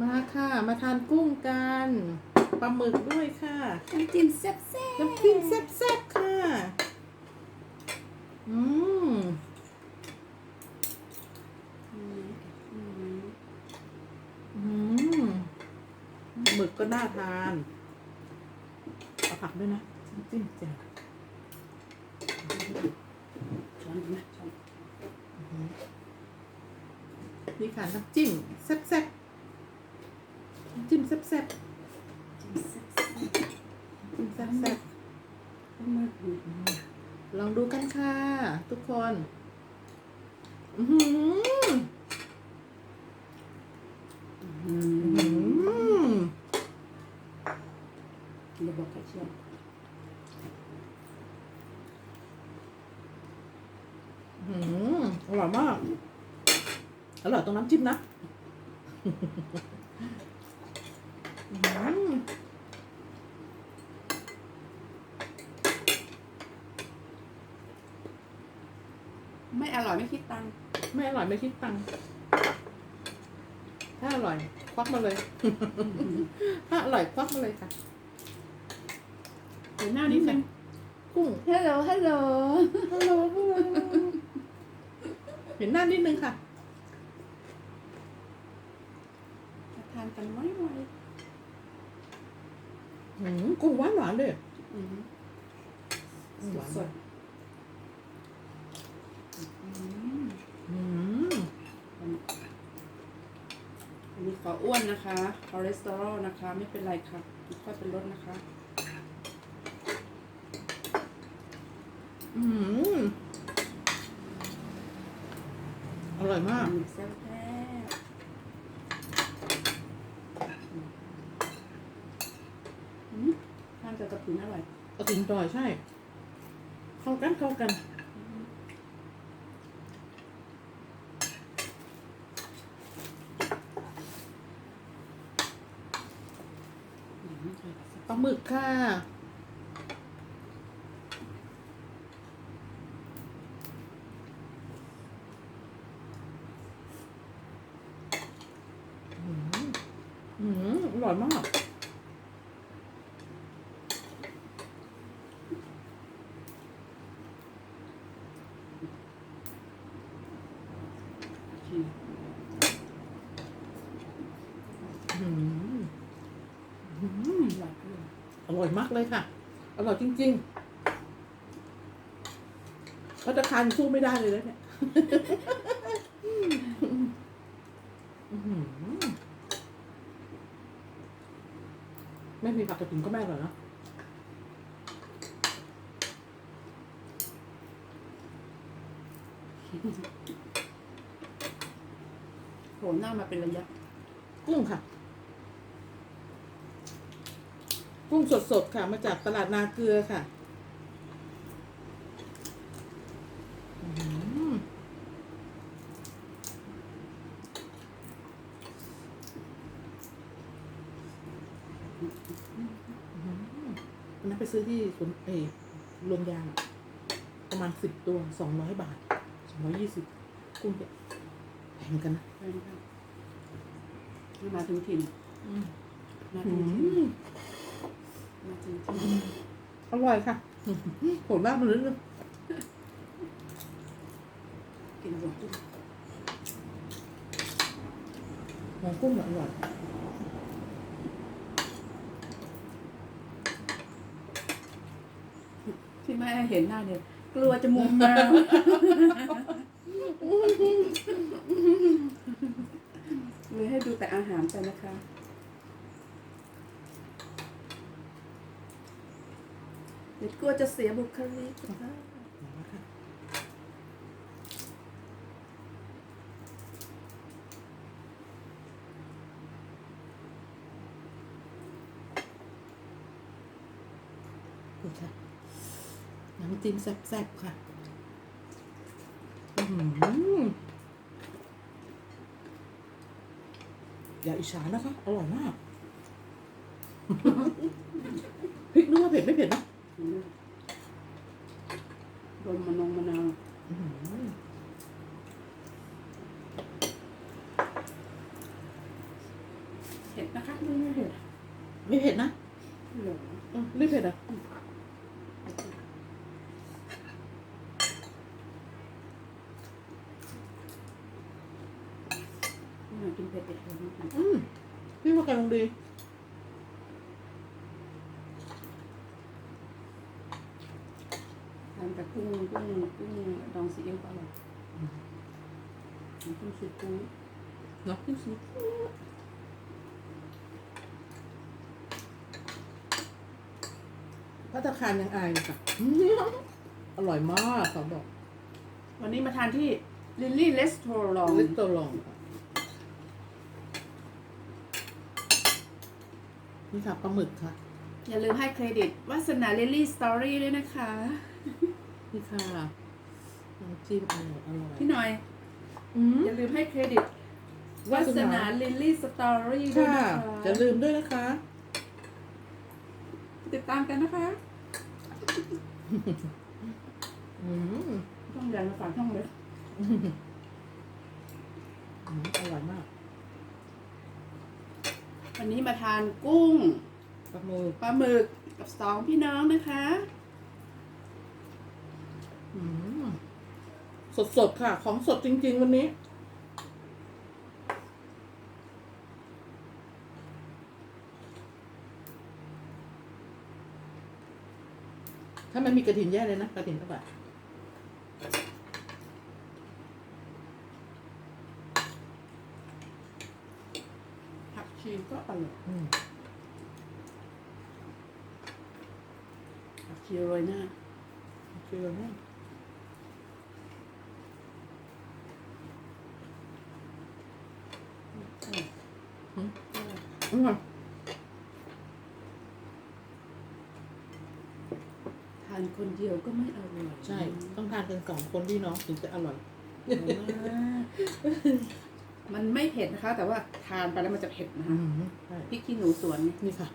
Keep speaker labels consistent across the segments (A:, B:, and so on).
A: มาค่ะ มาทานกุ้งกันปลาหมึกด้วยค่ะ
B: น้ำจิ้มแซ่บแซ่บ
A: น้ำจิ้มแซ่บๆค่ะอืม
B: อืมอืม
A: อืมหมึกก็น่าทานเอาผักด้วยนะน้ำจิ้มแจ่ว
B: ช้อนดีไหมช้อน
A: นี่ค่ะน้ำจิ้มแซ่บๆน้ำ จิ้มแซ่บ
B: จิ้มแซ่บแซ่บ
A: ๆน้ำจิ้มแซ่บ
B: ปลาหมึกอืม
A: ๆลองดูกันค่ะ ทุกคน อือหือ
B: อื
A: อื
B: ม
A: ม
B: เดี๋ยวบอกให้เชื่อม
A: อืมอร่อยมาก อร่อยตรงน้ำจิ้มนะอืม
B: ไม่อร่อยไม่คิดตังค์
A: ไม่อร่อยไม่คิดตังค์ถ้าอร่อย ควักมาเลย ถ้าอร่อยควักมาเลยค่ะ
B: เดี๋ยวหน้านิดนึง
A: กุ้ง
B: ฮัลโหลฮัลโหล
A: ฮัลโหลฮัลโหลเห็นหน้านิดนึงค่ะ
B: มาทานกันไว้ไว้
A: อืม กุ้งหวานหวานๆเลย
B: อืม
A: หวาน
B: สดอืม
A: อืม
B: อันนี้ขออ้วนนะคะคอเลสเตอรอลนะคะ ไม่เป็นไรค่ะค่อยเป็นลดนะคะ
A: อืมอร่อยมาก
B: หมึกแซ่บแท้อืมทานกับกระถิ่นอ ร่อย
A: เอาถึงจอยใช่ เข้ากันเข้ากันปลาหมึกค่ะอืมอืมอร่อยมาก
B: ชิม
A: อืมอืม
B: อร่อยเลย
A: อร่อยมากเลยค่ะ อร่อยจริงๆพัตตาคารสู้ไม่ได้เลยนะเนี่ยอื้อหือไม่มีผักกระถิ่นก็ไม่อร่อยเนอะ
B: โผล่หน้ามาเป็นระยะ
A: กุ้งค่ะ กุ้งสดๆค่ะ มาจากตลาดนาเกลือค่ะอื้อหือวันนั้นไปซื้อที่สวนเอรวมยาง ประมาณสิบตัวสองร้อยบาทสองร้อยยี่สิบกุ้งเนี่ยแพงกันนะ
B: มครับนี่มาถึงถิ่น
A: มา
B: ถึงถิ่น
A: ม
B: มาถึงถิ่น
A: อร่อยค่ะโหดมากมันเลย
B: กินหมดทุก
A: หมูกุ้งอร่อย
B: ที่แม่เห็นหน้าเนี่ยกลัวจะมุมมามเลยให้ดูแต่อาหารไปนะคะ เดี๋ยวกลัวจะเสียบุคลิกนะคะ
A: ดูค่ะน้ำจิ้มแซ่บๆค่ะอื้อหืออย่าอิจฉานะคะ อร่อยมาก พริกนึกว่าเผ็ดไม่เผ็ดนะ
B: รมมะนงมะนาว
A: อื้อหือ
B: ผ็ดนะคะไม่ไม่เผ็ด
A: ไม่เผ็ดนะ
B: หลือ
A: เออไม่เผ็ดอะ
B: ไม่อยากกินเผ็ดเผ็ดเลย
A: อืมพี่ว่ากงดี
B: ทาน กับกุ้งกุ้งกุ้งดองซีอิ๊วก็อร่อยกุ้งซีฟู้ด
A: เนาะพี่ซีพัตตาคารยังอายเลยค่ะ อร่อยมากเขาบอก
B: วันนี้มาทานที่ลิลลี่เลสโทรอง
A: ลิตเติ้ลลองค่ะนี่ค่ะปลาหมึกค่ะ
B: อย่าลืมให้เครดิตวาสนาลิลลี่สตอรี่ด้วยนะคะ
A: นี่ค่ะน้ำจิ้มอร่อยอร่อย
B: พี่หน่อย
A: อืม
B: อย่าลืมให้เครดิตวาสนาลิลลี่สตอรี่ด้วย
A: ค่ะ
B: นะคะ
A: จะลืมด้วยนะคะ
B: ติดตามกันนะคะ
A: อืม
B: ช่องใหญ่มาฝากช่องเล็ก
A: อืมอร่อยมาก
B: วันนี้มาทานกุ้ง
A: ปลาหมึก
B: ปลาหมึกกับสองพี่น้องนะคะ
A: อืมสดๆค่ะ ของสดจริง ๆ วันนี้ ถ้ามันมีกระถินแย่เลยนะกระถินตะบะ
B: ผักชีก็อร่อย
A: อืม
B: ผักชีโรยหน้า
A: เกลือเนี่ย
B: อ่อยทานคนเดียวก็ไม่อร่อย
A: ใช่ ต้องทานเป็นสองคนพี่น้องถึงจะอร่อย
B: มันไม่เผ็ดนะคะ แต่ว่าทานไปแล้วมันจะเผ็ดนะคะ
A: ใช่
B: พริกขี้หนูสวน
A: นี่ค่ะ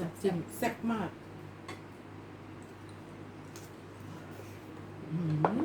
A: น้ำจิ้มแซ่บมาก
B: อืม